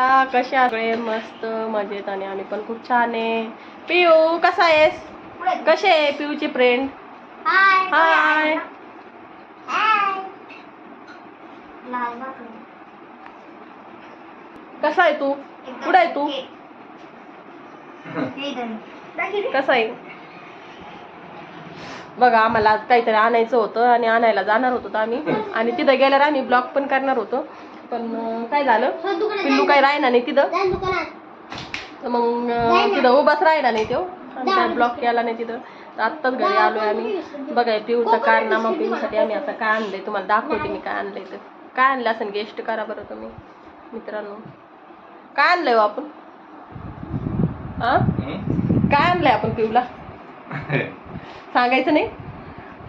हा, कशा सगळे मस्त मजेत आणि आम्ही पण खूप छान आहे. पिऊ कसा आहेस? कसे आहे पिऊची फ्रेंड हाय हाय कसा आहे तू? कुठं आहे तू? कसा आहे? बघा आम्हाला काहीतरी आणायचं होतं आणि आणायला जाणार होतो आम्ही. आणि तिथं गेल्यावर आम्ही ब्लॉग पण करणार होतो. पण काय झालं? पिल्लू काही राहिना नाही तिथं. तर मग तिथं उभाच राहिला नाही तो. आणि काय ब्लॉक केला नाही तिथं. तर आत्ताच घरी आलोय आम्ही. बघा पिऊचा कारनामा पिऊसाठी आम्ही आता काय आणलंय तुम्हाला दाखवते मी काय आणलंय तर काय आणलं असं गेस्ट करा बरं तुम्ही मित्रांनो. काय आणलंय हो आपण? हा? काय आणलंय आपण पिऊला? सांगायचं नाही?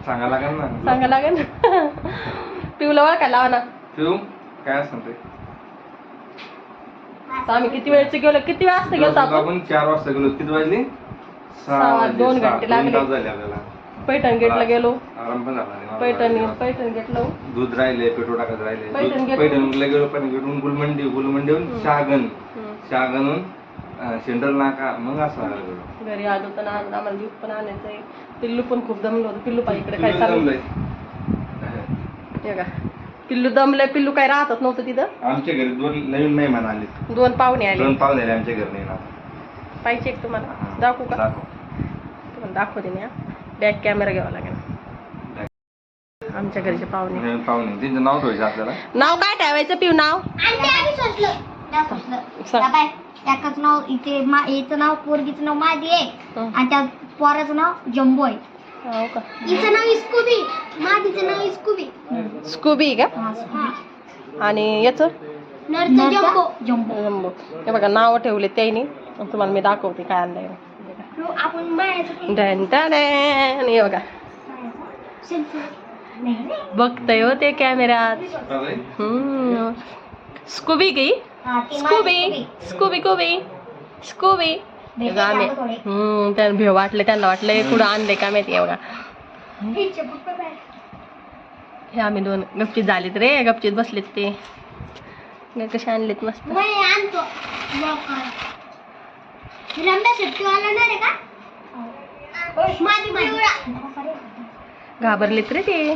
सांगा लागेल ना. सांगा लागेल ना? पिऊला ओळखायला लावा ना. तू काय असतं ते? तर आम्ही किती वेळचं गेलो? किती असतं गेलो आपण आपण? चार वाजता गेलो. किती वाजले? सहा वाज- वाजले, दोन सहा- घंटे लागले. तास झाले आपल्याला. पैठण गेटला गेलो. आराम पण झाला नाही. पैठण. पैठण गेटला दूध राहिले पेट्रोल टाकत राहिले. पैठण दूध- गेट- पैठणला गेलो पण गेटून गुलमंडी गुलमंडीहून. शहागण. शहागणहून अं, सेंट्रल नाका. मग असं आलं गेलो. घरी आलो तर आज आम्हाला दूध पण आणायचंय पिल्लू पण खूप दमलो होतं. पिल्लू पाय इकडे काय पिल्लू चालू जमलंय. हे का पिल्लू दमलंय पिल्लू काय राहतच नव्हतं तिथं. आमच्या घरी दोन नवीन मेहमान आले. दोन पाहुणे आले. दोन पाहुणे आले आमच्या घरी ना पाहिजे एक तुम्हाला. दाखवू का? दाखव. तुम्हाला दाखवते मी बॅक कॅमेरा घ्यावा लागेल. आमच्या घरचे पाहुणे. नवीन पाहुणे. त्यांचं नाव ठेवायचं आपल्याला. नाव काय ठेवायचं पिऊ नाव? सांग. त्याच नाव इथे मा याचं नाव पोरगीचं नाव मादी आहे. हं. आणि त्या पोराचं नाव जम्बो आहे. हो का? हिचं नाव इस्कुबी मादीचं नाव इस्कुबी स्कूबी का? आणि याचं? नरचं जम्बो. हे बघा नावं ठेवले त्यांनी. तुम्हाला मी दाखवते काय आणलंय. आपण मायाचं डन डन. हे बघा. बघतय हो ते कॅमेऱ्यात हम्म. स्कूबी की? स्कूबी. स्कूबी. कुबी स्कूबी. आम्ही हम्म त्यांना भेव वाटले त्यांना वाटलं कुठं आणले काय माहिती आहे बघा हे आम्ही दोन गपचीत झालेत रे गपचीत बसलेत ते. हे कसे आणलेत मस्त. का? मादी घाबरलेत रे ते.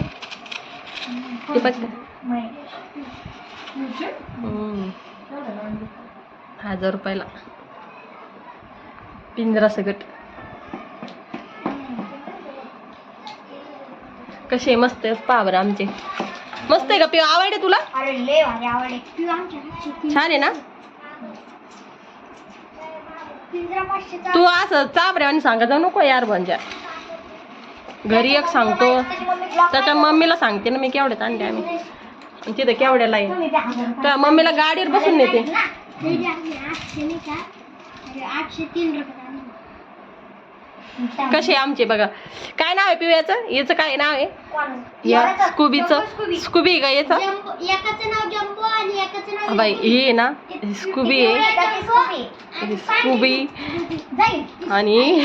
हम्म. हजार रुपयाला. पिंजरा सगट कसे मस्त आहे पहा बरं आमचे. मस्त आहे का पिऊ? आवडे तुला? अरे लय भारी आवडे तू आमच्या हातची छान आहे ना? तू असं चाबऱ्यावानी सांगत जाऊ नको यार म्हणजे. घरी एक सांगतो. त्याच्या मम्मीला सांगते ना मी केवढ्यात आणले आम्ही. आणि तिथं केवढ्याला आहे मम्मीला गाडीवर बसून नेते. आठशे तीन रुपये कसे आमचे बघा. काय नाव आहे पिऊ याचं? काय नाव आहे? या स्कूबीचं. स्कूबी. का याचं? जम्बो एकाचं नाव जम्बो आणि एकाचं नाव बाई हे ना स्कूबी आहे. स्कूबी. आणि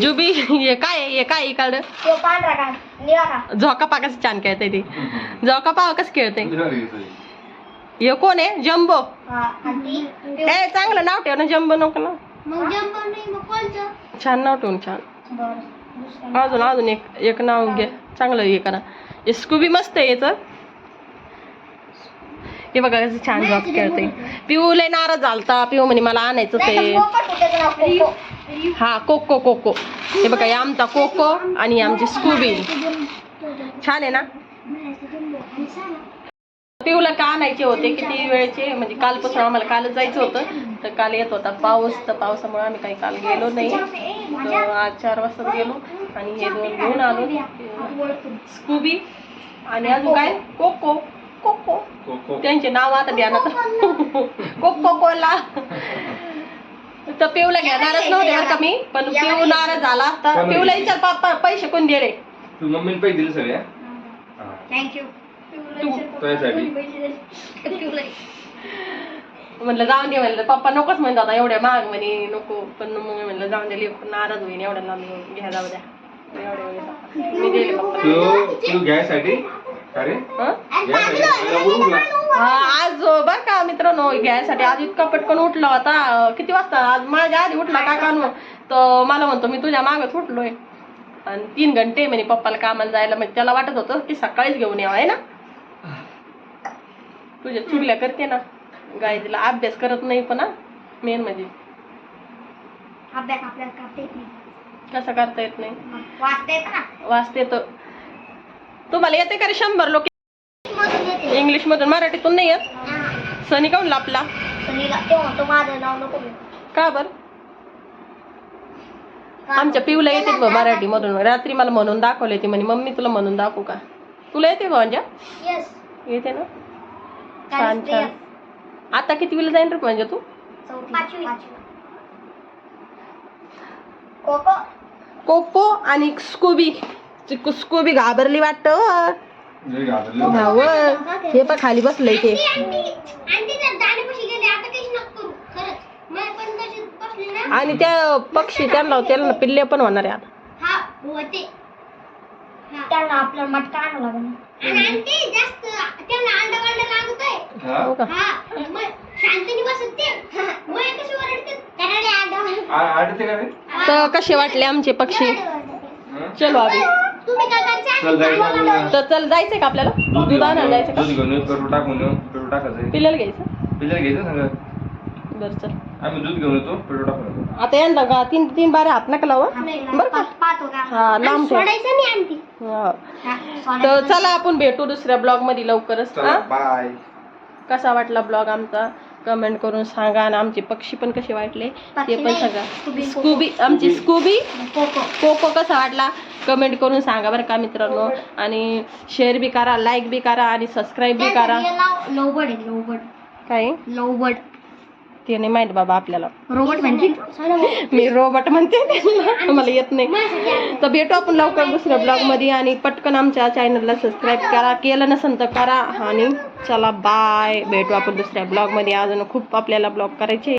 जुबी हे काय आहे? हे काय इकडं? तो पांढरा का निळा का झोका पा कसं छान खेळतंय ते. झोका पा कसं खेळतंय? हे कोण आहे? जम्बो. हा, ती- ए चांगलं नाव ठेव ना जम्बो नको ना. मग जम्बो नाही मग कोणचं? छान नाव ठेवून छान. अजून अजून एक एक नाव घ्या चांगलं हे करा. हे स्कूबी मस्त आहे याचं. हे बघा कसं छान जॉब खेळते पिऊ लय नाराज झालता. पिऊ म्हणे मला नाव कोको. हा कोको कोको. हे बघा आमचा कोको आणि आमची स्कूबी. छान आहे ना. पिऊला का आणायचे होते? किती वेळचे? म्हणजे कालपासून आम्हाला कालच जायचं होतं. तर काल येत होता पाऊस. तर पावसामुळे आम्ही काही काल गेलो नाही. तर आज चार वाजता गेलो आणि हे दोन घेऊन आलो. स्कूबी आणि अजून काय? कोको. कोको. त्यांचे नाव आता ध्यानात कोको कोला तर पिऊला घेणारच नव्हते बरं का मी. पण पिऊ नाराज झाला असता पिऊला विचार पापा पैसे कोण दिले? तू मम्मीने पैसे दिले सगळ्या you. तू तुझ्यासाठी. म्हणलं जाऊन दे म्हणलं. पप्पा नकोच म्हणत आता एवढ्या महाग म्हणे नको. पण मग म्हणलं जाऊन दे लेकरं नाराज होईन एवढ्या लांब घ्या जाऊ द्या. एवढ्या वेळेस. मी दिले पप्पा तू तू घ्यायसाठी? अरे? हं? घ्यायसाठी? का? हा, आज बरं का मित्रांनो घ्यायसाठी. आज इतका पटकन उठला होता. किती वाजता? आज माझ्या आधी उठला काकानो तर मला म्हणतो मी तुझ्या मागच उठलोय. आणि तीन घंटे म्हणे पप्पाला कामाला जायला. म्हणजे त्याला वाटत होतं की सकाळीच घेऊन यावं आहे ना? तुझ्या चुगल्या करते ना. गाय तिला अभ्यास करत नाही पण मेन म्हणजे. अभ्यास आपल्याला करता येत नाही. कसं करता येत नाही? मग वाचता येतं ना? वाचते तर तुम्हाला येते का रे शंभर लोक? मधून येते इंग्लिश मधून मराठीतून नाही येत? हा. सनी काऊन लापला? सनीला ते म्हणतो माझं नाव नको घेऊ. का बर? आमच्या पिऊला येते बघ मराठी मधून. रात्री मला म्हणून दाखवले ती म्हणे मम्मी तुला म्हणून दाखवू का? तुला येते म्हणजे Yes. येते ना? छान? छान. आता किती जाईन रे म्हणजे तू. कोको. कोको आणि स्कूबी. स्कूबी घाबरली वाटत. हो. हे पण खाली बसलंय ते. आणि त्या पक्षी त्यांना त्याला पिल्ले पण होणार आहे आता हा होते. त्यांना आपल्याला मटका आणावं लागेल. आंटी जास्त त्यांना अंडा वांडा लागत हा? हो हा मग शांतनी बसत ते मग कशी ओरडते? त्यांना अंडा आ- आडते का रे? तर कसे वाटले आमचे पक्षी? हं? चलो आधी. तुम्ही काय करता चल जायचं आपल्याला. तर चल जायचंय का आपल्याला? दूध दूध आणायला घेऊन जायचं का? दूध घेऊन येऊ, पेट्रोल टाकून येऊ पेट्रोल टाकायचं पिल्याला घ्यायचं? पिल्याला घ्यायचं सांगा. बरं चल. आम्ही दूध घेऊन येतो टाकून येतो. आता यांना का तीन तीन बारे हात नका लावा. बरं का? पाहतो का हा लांब ठेव. सोडायचं नाही आंटी. हा. तर चला आपण भेटू दुसऱ्या ब्लॉगमध्ये लवकरच. चला हा? बाय कसा वाटला ब्लॉग आमचा? कमेंट करून सांगा. आणि आमचे पक्षी पण कसे वाटले? ते पण सांगा. स्कूबी आमची स्कूबी कोको कोको कसा वाटला? कमेंट करून सांगा बरं का मित्रांनो. आणि शेअर बी करा लाईक बी करा आणि सबस्क्राईब बी करा. लोबड आहे लोबड काय? लोबड ते नाही माहीत बाबा आपल्याला. रोबोट म्हणजे? मी रोबोट म्हणते त्यांना. मला येत नाही. तर भेटू आपण लवकर दुसऱ्या ब्लॉगमध्ये आणि पटकन आमच्या चॅनलला सबस्क्राईब करा. केलं नसेल तर करा. आणि चला बाय भेटू आपण दुसऱ्या ब्लॉगमध्ये. अजून खूप आपल्याला ब्लॉग करायचे